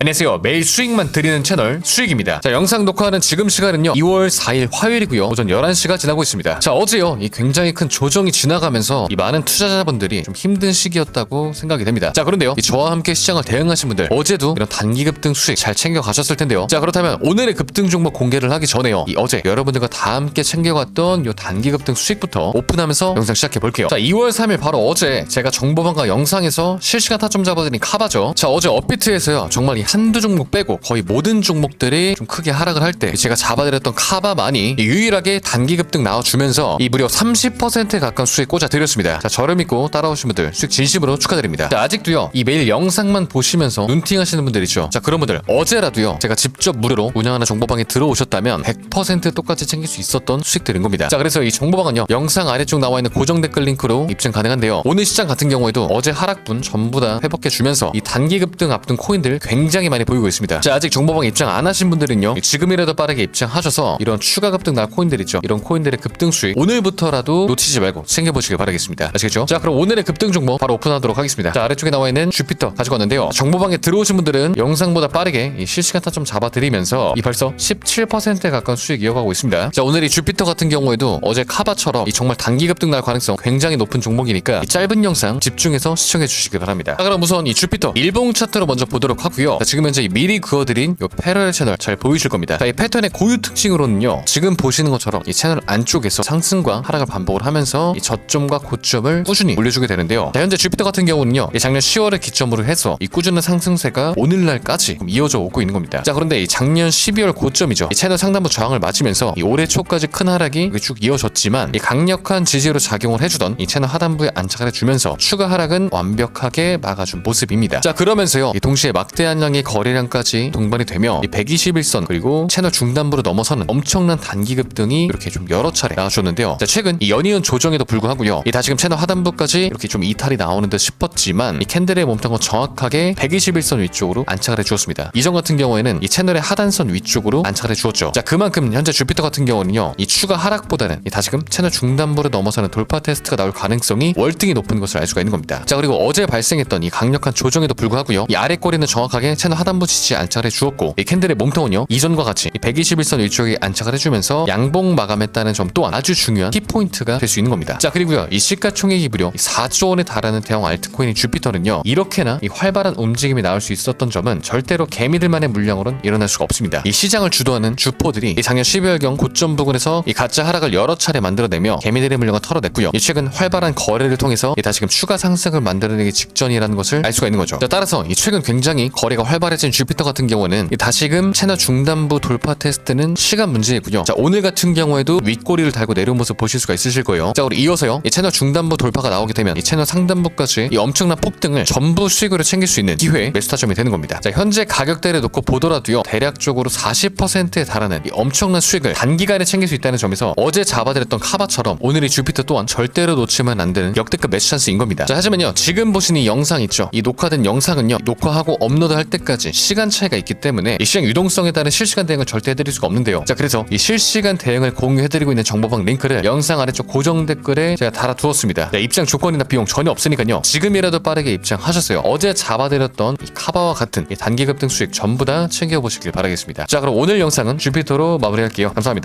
안녕하세요. 매일 수익만 드리는 채널 수익입니다. 자, 영상 녹화하는 지금 시간은요. 2월 4일 화요일이고요. 오전 11시가 지나고 있습니다. 자, 어제요. 이 굉장히 큰 조정이 지나가면서 이 많은 투자자분들이 좀 힘든 시기였다고 생각이 됩니다. 자, 그런데요. 이 저와 함께 시장을 대응하신 분들 어제도 이런 단기 급등 수익 잘 챙겨 가셨을 텐데요. 자, 그렇다면 오늘의 급등 종목 공개를 하기 전에요. 이 어제 여러분들과 다 함께 챙겨갔던 요 단기 급등 수익부터 오픈하면서 영상 시작해 볼게요. 자, 2월 3일 바로 어제 제가 정보방과 영상에서 실시간 타점 잡아드린 카바죠. 자, 어제 업비트에서요. 정말 이 한두 종목 빼고 거의 모든 종목들이 좀 크게 하락을 할 때 제가 잡아드렸던 카바만이 유일하게 단기 급등 나와주면서 이 무려 30%에 가까운 수익 꽂아드렸습니다. 자, 저를 믿고 따라오신 분들 수익 진심으로 축하드립니다. 자, 아직도요. 이 매일 영상만 보시면서 눈팅 하시는 분들 있죠. 자, 그런 분들 어제라도요. 제가 직접 무료로 운영하는 정보방에 들어오셨다면 100% 똑같이 챙길 수 있었던 수익들인 겁니다. 자, 그래서 이 정보방은요. 영상 아래쪽 나와 있는 고정 댓글 링크로 입증 가능한데요. 오늘 시장 같은 경우에도 어제 하락분 전부 다 회복해 주면서 이 단기 급등 앞둔 코인들 굉장히 많이 보이고 있습니다. 자, 아직 정보방 입장 안 하신 분들은요. 지금이라도 빠르게 입장하셔서 이런 추가 급등 날 코인들 있죠. 이런 코인들의 급등 수익 오늘부터라도 놓치지 말고 챙겨 보시길 바라겠습니다. 아시겠죠? 자, 그럼 오늘의 급등 종목 바로 오픈하도록 하겠습니다. 자, 아래쪽에 나와 있는 주피터 가지고 왔는데요. 정보방에 들어오신 분들은 영상보다 빠르게 이 실시간 타점 잡아드리면서 이 벌써 17%에 가까운 수익 이어가고 있습니다. 자, 오늘 이 주피터 같은 경우에도 어제 카바처럼 이 정말 단기 급등 날 가능성 굉장히 높은 종목이니까 이 짧은 영상 집중해서 시청해 주시기 바랍니다. 자, 그럼 우선 이 주피터 일봉 차트로 먼저 보도록 하고요. 자, 지금 현재 이 미리 그어드린 이 패러렐 채널 잘 보이실 겁니다. 자, 이 패턴의 고유 특징으로는요. 지금 보시는 것처럼 이 채널 안쪽에서 상승과 하락을 반복을 하면서 이 저점과 고점을 꾸준히 올려주게 되는데요. 자, 현재 주피터 같은 경우는요. 이 작년 10월을 기점으로 해서 이 꾸준한 상승세가 오늘날까지 좀 이어져 오고 있는 겁니다. 자, 그런데 이 작년 12월 고점이죠. 이 채널 상단부 저항을 맞으면서 이 올해 초까지 큰 하락이 쭉 이어졌지만 이 강력한 지지로 작용을 해주던 이 채널 하단부에 안착을 해주면서 추가 하락은 완벽하게 막아준 모습입니다. 자, 그러면서요. 이 동시에 막대한 양의 거래량까지 동반이 되며 이 121선 그리고 채널 중단부로 넘어서는 엄청난 단기 급등이 이렇게 좀 여러 차례 나와줬는데요. 자, 최근 이 연이은 조정에도 불구하고요. 이 다시금 채널 하단부까지 이렇게 좀 이탈이 나오는 듯 싶었지만 이 캔들의 몸통은 정확하게 121선 위쪽으로 안착을 해주었습니다. 이전 같은 경우에는 이 채널의 하단선 위쪽으로 안착을 해주었죠. 자, 그만큼 현재 주피터 같은 경우는요. 이 추가 하락보다는 이 다시금 채널 중단부를 넘어서는 돌파 테스트가 나올 가능성이 월등히 높은 것을 알 수가 있는 겁니다. 자, 그리고 어제 발생했던 이 강력한 조정에도 불구하고요. 이 아래 꼬리는 정확하게 채널 하단부 지지에 안착을 해주었고 이 캔들의 몸통은요. 이전과 같이 이 121선 위쪽에 안착을 해주면서 양봉 마감했다는 점 또한 아주 중요한 키포인트가 될 수 있는 겁니다. 자, 그리고요. 이 시가총액이 무려 4조 원에 달하는 대형 알트코인인 주피터는요. 이렇게나 이 활발한 움직임이 나올 수 있었던 점은 절대로 개미들만의 물량으로는 일어날 수가 없습니다. 이 시장을 주도하는 주포들이 이 작년 12월경 고점 부근에서 이 가짜 하락을 여러 차례 만들어내며 개미들의 물량을 털어냈고요. 이 최근 활발한 거래를 통해서 이 다시금 추가 상승을 만들어내기 직전이라는 것을 알 수가 있는 거죠. 자, 따라서 이 최근 굉장히 거래가 활발해진 주피터 같은 경우는 이 다시금 채널 중단부 돌파 테스트는 시간 문제이고요. 자, 오늘 같은 경우에도 윗꼬리를 달고 내려온 모습 보실 수가 있으실 거예요. 자, 우리 이어서요. 이 채널 중단부 돌파가 나오게 되면 이 채널 상단부까지 이 엄청난 폭등을 전부 수익으로 챙길 수 있는 기회 매수타점이 되는 겁니다. 자, 현재 가격대를 놓고 보더라도요. 대략적으로 40%에 달하는 이 엄청난 수익을 단기간에 챙길 수 있다는 점에서 어제 잡아드렸던 카바처럼 오늘의 주피터 또한 절대로 놓치면 안 되는 역대급 매수 찬스인 겁니다. 자, 하지만요. 지금 보시는 이 영상 있죠. 이 녹화된 영상은요. 녹화하고 업로드할 때 까지 시간 차이가 있기 때문에 이 시장 유동성에 따른 실시간 대응을 절대 해드릴 수가 없는데요. 자, 그래서 이 실시간 대응을 공유해드리고 있는 정보방 링크를 영상 아래쪽 고정 댓글에 제가 달아두었습니다. 자, 입장 조건이나 비용 전혀 없으니까요. 지금이라도 빠르게 입장하셨어요. 어제 잡아드렸던 이 카바와 같은 이 단기 급등 수익 전부 다 챙겨보시길 바라겠습니다. 자, 그럼 오늘 영상은 주피터로 마무리할게요. 감사합니다.